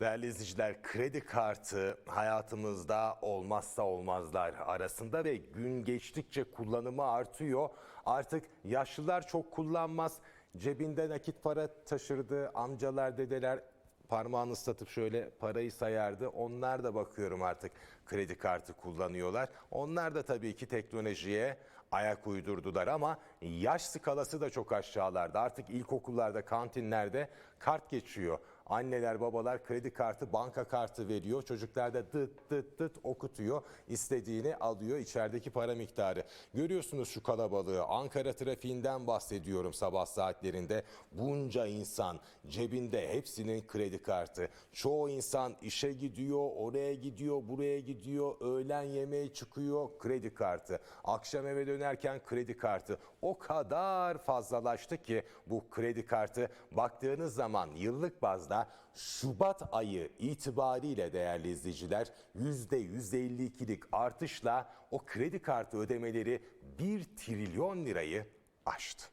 Değerli izleyiciler, kredi kartı hayatımızda olmazsa olmazlar arasında ve gün geçtikçe kullanımı artıyor. Artık yaşlılar çok kullanmaz. Cebinde nakit para taşırdı amcalar, dedeler parmağını ıslatıp şöyle parayı sayardı. Onlar da bakıyorum artık kredi kartı kullanıyorlar. Onlar da tabii ki teknolojiye ayak uydurdular ama yaş skalası da çok aşağılarda. Artık ilkokullarda, kantinlerde kart geçiyor. Anneler, babalar kredi kartı, banka kartı veriyor. Çocuklar da dıt dıt dıt okutuyor. İstediğini alıyor içerideki para miktarı. Görüyorsunuz şu kalabalığı. Ankara trafiğinden bahsediyorum sabah saatlerinde. Bunca insan cebinde hepsinin kredi kartı. Çoğu insan işe gidiyor, oraya gidiyor, buraya gidiyor. Öğlen yemeğe çıkıyor, kredi kartı. Akşam eve dönerken kredi kartı. O kadar fazlalaştı ki bu kredi kartı baktığınız zaman yıllık bazda Şubat ayı itibariyle değerli izleyiciler %152'lik artışla o kredi kartı ödemeleri 1 trilyon lirayı aştı.